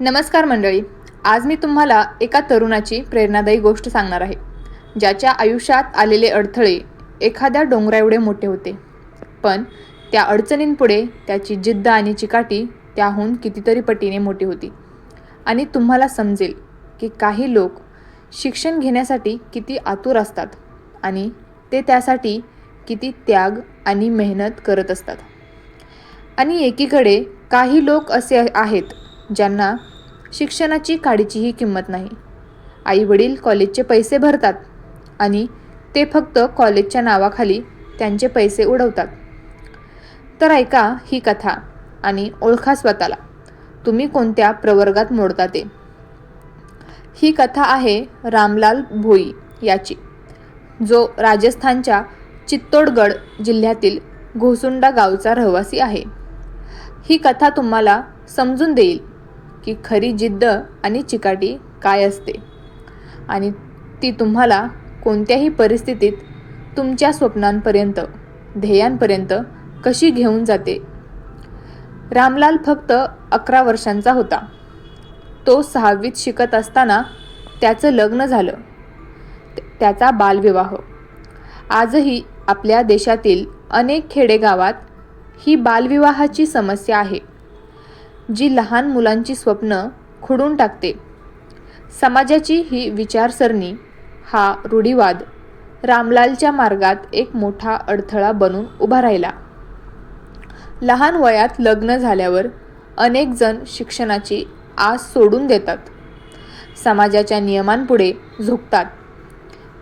नमस्कार मंडळी आज मी तुम्हाला एका तरुणाची प्रेरणादायी गोष्ट सांगणार आहे ज्याच्या आयुष्यात आलेले अडथळे एखाद्या डोंगरा एवढे मोठे होते. पण त्या अडचणींपुढे त्याची जिद्द आणि चिकाटी त्याहून कितीतरी पटीने मोठी होती. आणि तुम्हाला समजेल की काही लोक शिक्षण घेण्यासाठी किती आतुर असतात आणि ते त्यासाठी किती त्याग आणि मेहनत करत असतात. आणि एकीकडे काही लोक असे आहेत ज्यांना शिक्षणाची काडीचीही किंमत नाही. आईवडील कॉलेजचे पैसे भरतात आणि ते फक्त कॉलेजच्या नावाखाली त्यांचे पैसे उडवतात. तर ऐका ही कथा आणि ओळखा स्वतःला. तुम्ही कोणत्या प्रवर्गात मोडता ते? ही कथा आहे रामलाल भोई याची जो राजस्थानच्या चित्तोडगड जिल्ह्यातील घोसुंडा गावचा रहिवासी आहे. ही कथा तुम्हाला समजून देईल. की खरी जिद्द आणि चिकाटी काय असते? आणि ती तुम्हाला कोणत्याही परिस्थितीत तुमच्या स्वप्नांपर्यंत ध्येयांपर्यंत कशी घेऊन जाते? रामलाल फक्त अकरा वर्षांचा होता. तो सहावीत शिकत असताना त्याचं लग्न झालं. त्याचा बालविवाह. आजही आपल्या देशातील अनेक खेडेगावात ही बालविवाहाची समस्या आहे. जी लहान मुलांची स्वप्न खुडून टाकते. समाजाची ही विचारसरणी हा रूढीवाद रामलालच्या मार्गात एक मोठा अडथळा बनून उभा राहिला. लहान वयात लग्न झाल्यावर अनेक जण शिक्षणाची आस सोडून देतात. समाजाच्या नियमांपुढे झुकतात.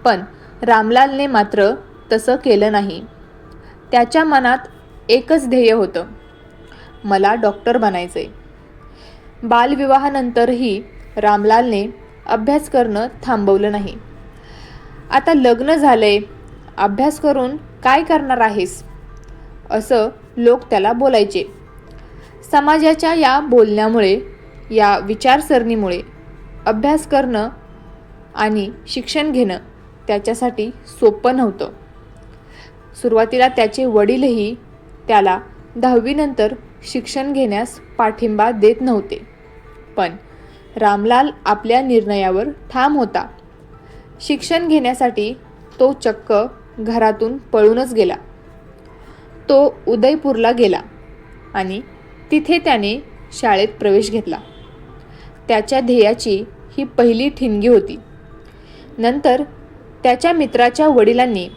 पण रामलालने मात्र तसं केलं नाही. त्याच्या मनात एकच ध्येय होतं. मला डॉक्टर बनायचे बालविवाहानंतरही रामलालने अभ्यास करणं थांबवलं नाही. आता लग्न झालंय अभ्यास करून काय करणार आहेस? असं लोक त्याला बोलायचे. समाजाच्या या बोलण्यामुळे या विचारसरणीमुळे अभ्यास करणं आणि शिक्षण घेणं त्याच्यासाठी सोपं नव्हतं. सुरुवातीला त्याचे वडीलही त्याला दहावीनंतर शिक्षण घेण्यास पाठिंबा देत नव्हते. पण रामलाल आपल्या निर्णयावर ठाम होता. शिक्षण घेण्यासाठी तो चक्क घरातून पळूनच गेला. तो उदयपूरला गेला आणि तिथे त्याने शाळेत प्रवेश घेतला. त्याच्या ध्येयाची ही पहिली ठिणगी होती. नंतर त्याच्या मित्राच्या वडिलांनी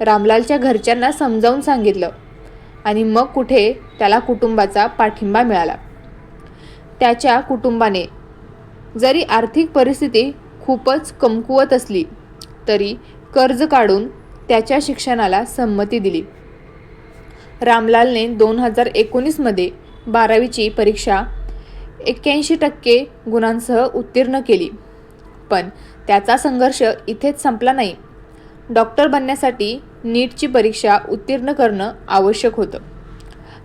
रामलालच्या घरच्यांना समजावून सांगितलं आणि मग कुठे त्याला कुटुंबाचा पाठिंबा मिळाला. त्याच्या कुटुंबाने जरी आर्थिक परिस्थिती खूपच कमकुवत असली तरी कर्ज काढून त्याच्या शिक्षणाला संमती दिली. रामलालने दोन हजार एकोणीसमध्ये बारावीची परीक्षा एक्क्याऐंशी टक्के गुणांसह उत्तीर्ण केली. पण त्याचा संघर्ष इथेच संपला नाही. डॉक्टर बनण्यासाठी नीटची परीक्षा उत्तीर्ण करणं आवश्यक होतं.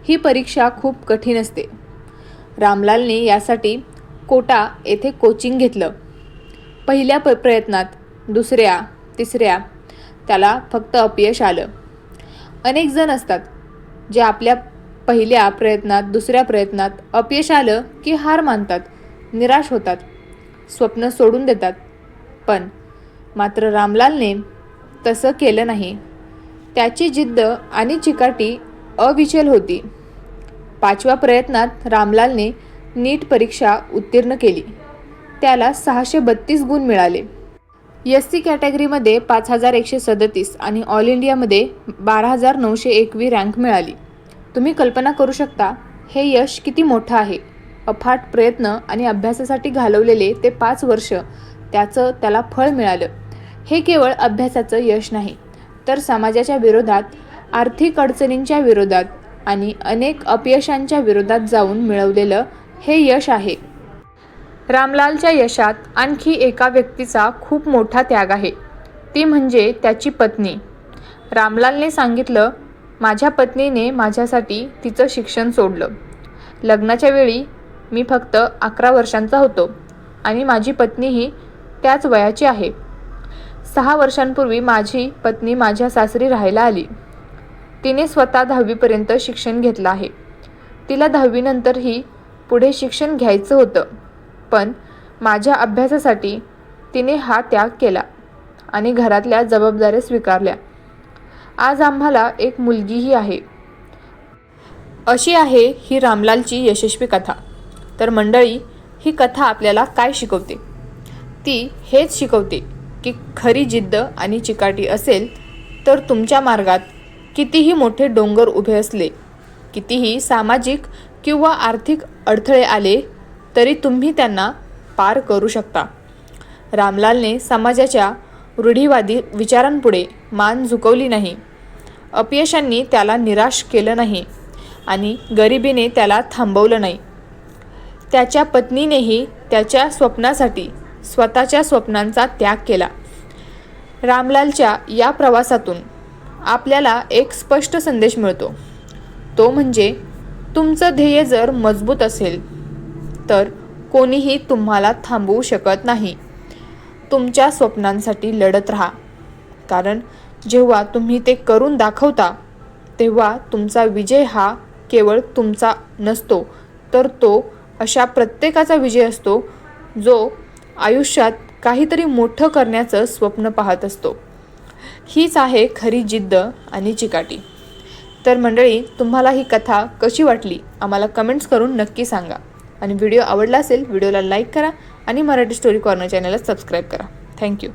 ही परीक्षा खूप कठीण असते. रामलालने यासाठी कोटा येथे कोचिंग घेतलं. पहिल्या प प्रयत्नात दुसऱ्या तिसऱ्या त्याला फक्त अपयश आलं. अनेक जण असतात जे आपल्या पहिल्या प्रयत्नात दुसऱ्या प्रयत्नात अपयश आलं की हार मानतात निराश होतात स्वप्न सोडून देतात. पण मात्र रामलालने तसं केलं नाही. त्याची जिद्द आणि चिकाटी अविचल होती. पाचव्या प्रयत्नात रामलालने नीट परीक्षा उत्तीर्ण केली. त्याला सहाशे बत्तीस गुण मिळाले. एस सी कॅटेगरीमध्ये पाच हजार एकशे सदतीस आणि ऑल इंडियामध्ये बारा हजार नऊशे एकवी रँक मिळाली. तुम्ही कल्पना करू शकता हे यश किती मोठं आहे? अफाट प्रयत्न आणि अभ्यासासाठी घालवलेले ते पाच वर्ष त्याचं त्याला फळ मिळालं. हे केवळ अभ्यासाचं यश नाही तर समाजाच्या विरोधात आर्थिक अडचणींच्या विरोधात आणि अनेक अपयशांच्या विरोधात जाऊन मिळवलेलं हे यश आहे. रामलालच्या यशात आणखी एका व्यक्तीचा खूप मोठा त्याग आहे. ती म्हणजे त्याची पत्नी. रामलालने सांगितलं माझ्या पत्नीने माझ्यासाठी तिचं शिक्षण सोडलं. लग्नाच्या वेळी मी फक्त अकरा वर्षांचा होतो आणि माझी पत्नीही त्याच वयाची आहे. सहा वर्षांपूर्वी माझी पत्नी माझ्या सासरी राहायला आली. तिने स्वतः दहावीपर्यंत शिक्षण घेतलं आहे. तिला दहावीनंतरही पुढे शिक्षण घ्यायचं होतं. पण माझ्या अभ्यासासाठी तिने हा त्याग केला आणि घरातल्या जबाबदाऱ्या स्वीकारल्या. आज आम्हाला एक मुलगीही आहे. अशी आहे ही रामलालची यशस्वी कथा. तर मंडळी ही कथा आपल्याला काय शिकवते? ती हेच शिकवते. की खरी जिद्द आणि चिकाटी असेल तर तुमच्या मार्गात कितीही मोठे डोंगर उभे असले कितीही सामाजिक किंवा आर्थिक अडथळे आले तरी तुम्ही त्यांना पार करू शकता. रामलालने समाजाच्या रूढीवादी विचारांपुढे मान झुकवली नाही. अपयशांनी त्याला निराश केलं नाही आणि गरिबीने त्याला थांबवलं नाही. त्याच्या पत्नीनेही त्याच्या स्वप्नासाठी स्वतःच्या स्वप्नांचा त्याग केला. रामलालच्या या प्रवासातून आपल्याला एक स्पष्ट संदेश मिळतो. तो म्हणजे तुमचं ध्येय जर मजबूत असेल तर कोणीही तुम्हाला थांबवू शकत नाही. तुमच्या स्वप्नांसाठी लढत राहा. कारण जेव्हा तुम्ही ते करून दाखवता तेव्हा तुमचा विजय हा केवळ तुमचा नसतो तर तो अशा प्रत्येकाचा विजय असतो जो आयुष्यात काहीतरी मोठं करण्याचं स्वप्न पाहत असतो. हीच आहे खरी जिद्द आणि चिकाटी. तर मंडळी तुम्हाला ही कथा कशी वाटली? आम्हाला कमेंट्स करून नक्की सांगा. आणि व्हिडिओ आवडला असेल व्हिडिओला लाईक करा आणि मराठी स्टोरी कॉर्नर चॅनलला सबस्क्राईब करा. Thank you